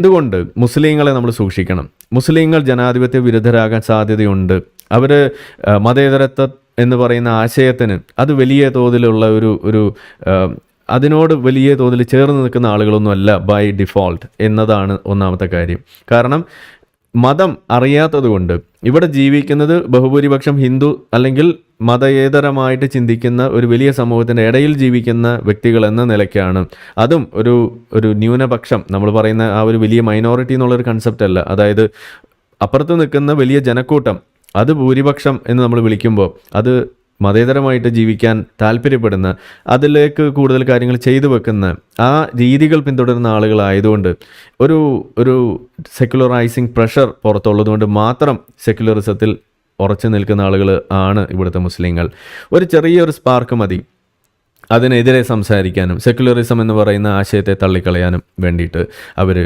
എന്തുകൊണ്ട് മുസ്ലിങ്ങളെ നമ്മൾ സൂക്ഷിക്കണം? മുസ്ലിങ്ങൾ ജനാധിപത്യ വിരുദ്ധരാകാൻ സാധ്യതയുണ്ട്. അവർ മതേതരത്വം എന്ന് പറയുന്ന ആശയത്തിന് അത് വലിയ തോതിലുള്ള ഒരു ഒരു അതിനോട് വലിയ തോതിൽ ചേർന്ന് നിൽക്കുന്ന ആളുകളൊന്നുമല്ല ബൈ ഡിഫോൾട്ട് എന്നതാണ് ഒന്നാമത്തെ കാര്യം. കാരണം മതം അറിയാത്തതുകൊണ്ട് ഇവിടെ ജീവിക്കുന്നത് ബഹുഭൂരിപക്ഷം ഹിന്ദു അല്ലെങ്കിൽ മതേതരമായിട്ട് ചിന്തിക്കുന്ന ഒരു വലിയ സമൂഹത്തിന്റെ ഇടയിൽ ജീവിക്കുന്ന വ്യക്തികൾ എന്ന നിലയ്ക്കാണ്. അതും ഒരു ഒരു ന്യൂനപക്ഷം നമ്മൾ പറയുന്ന ആ ഒരു വലിയ മൈനോറിറ്റി എന്നുള്ളൊരു കൺസെപ്റ്റ് അല്ല. അതായത് അപ്പുറത്ത് നിൽക്കുന്ന വലിയ ജനക്കൂട്ടം അത് ഭൂരിപക്ഷം എന്ന് നമ്മൾ വിളിക്കുമ്പോൾ അത് മതേതരമായിട്ട് ജീവിക്കാൻ താല്പര്യപ്പെടുന്ന അതിലേക്ക് കൂടുതൽ കാര്യങ്ങൾ ചെയ്തു വെക്കുന്ന ആ രീതികൾ പിന്തുടരുന്ന ആളുകളായതുകൊണ്ട് ഒരു ഒരു സെക്യുലറൈസിങ് പ്രഷർ പുറത്തുള്ളതുകൊണ്ട് മാത്രം സെക്യുലറിസത്തിൽ ഉറച്ചു നിൽക്കുന്ന ആളുകൾ ആണ് ഇവിടുത്തെ മുസ്ലിങ്ങൾ. ഒരു ചെറിയൊരു സ്പാർക്ക് മതി അതിനെതിരെ സംസാരിക്കാനും സെക്യുലറിസം എന്ന് പറയുന്ന ആശയത്തെ തള്ളിക്കളയാനും വേണ്ടിയിട്ട് അവർ